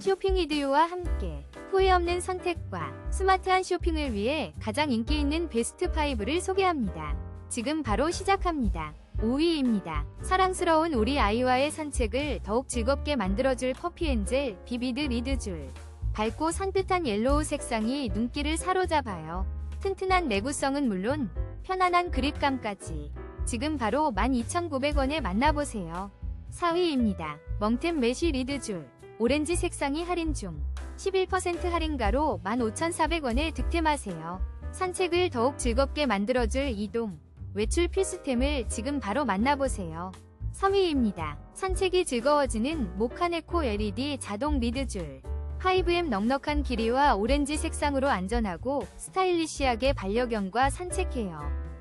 쇼핑 이디오와 함께 후회 없는 선택과 스마트한 쇼핑을 위해 가장 인기 있는 베스트 5를 소개합니다. 지금 바로 시작합니다. 5위입니다. 사랑스러운 우리 아이와의 산책을 더욱 즐겁게 만들어줄 퍼피엔젤 비비드 리드 줄. 밝고 산뜻한 옐로우 색상이 눈길을 사로잡아요. 튼튼한 내구성은 물론 편안한 그립감까지. 지금 바로 12,900원에 만나보세요. 4위입니다. 멍템 메쉬 리드 줄. 오렌지 색상이 할인 중. 11% 할인가로 15,400원에 득템하세요. 산책을 더욱 즐겁게 만들어줄 이동. 외출 필수템을 지금 바로 만나보세요. 3위입니다. 산책이 즐거워지는 모카네코 LED 자동 리드줄. 5M 넉넉한 길이와 오렌지 색상으로 안전하고 스타일리시하게 반려견과 산책해요.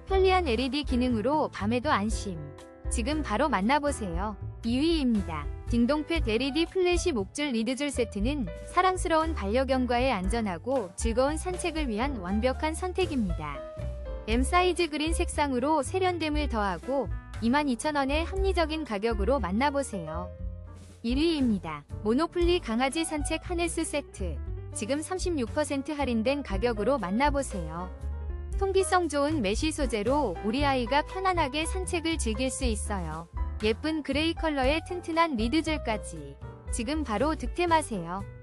편리한 LED 기능으로 밤에도 안심. 지금 바로 만나보세요. 2위입니다. 딩동펫 LED 플래시 목줄 리드줄 세트는 사랑스러운 반려견과의 안전하고 즐거운 산책을 위한 완벽한 선택입니다. M 사이즈 그린 색상으로 세련됨을 더하고 22,000원의 합리적인 가격으로 만나보세요. 1위입니다. 모노플리 강아지 산책 하네스 세트. 지금 36% 할인된 가격으로 만나보세요. 통기성 좋은 메쉬 소재로 우리 아이가 편안하게 산책을 즐길 수 있어요. 예쁜 그레이 컬러의 튼튼한 리드줄까지. 지금 바로 득템하세요.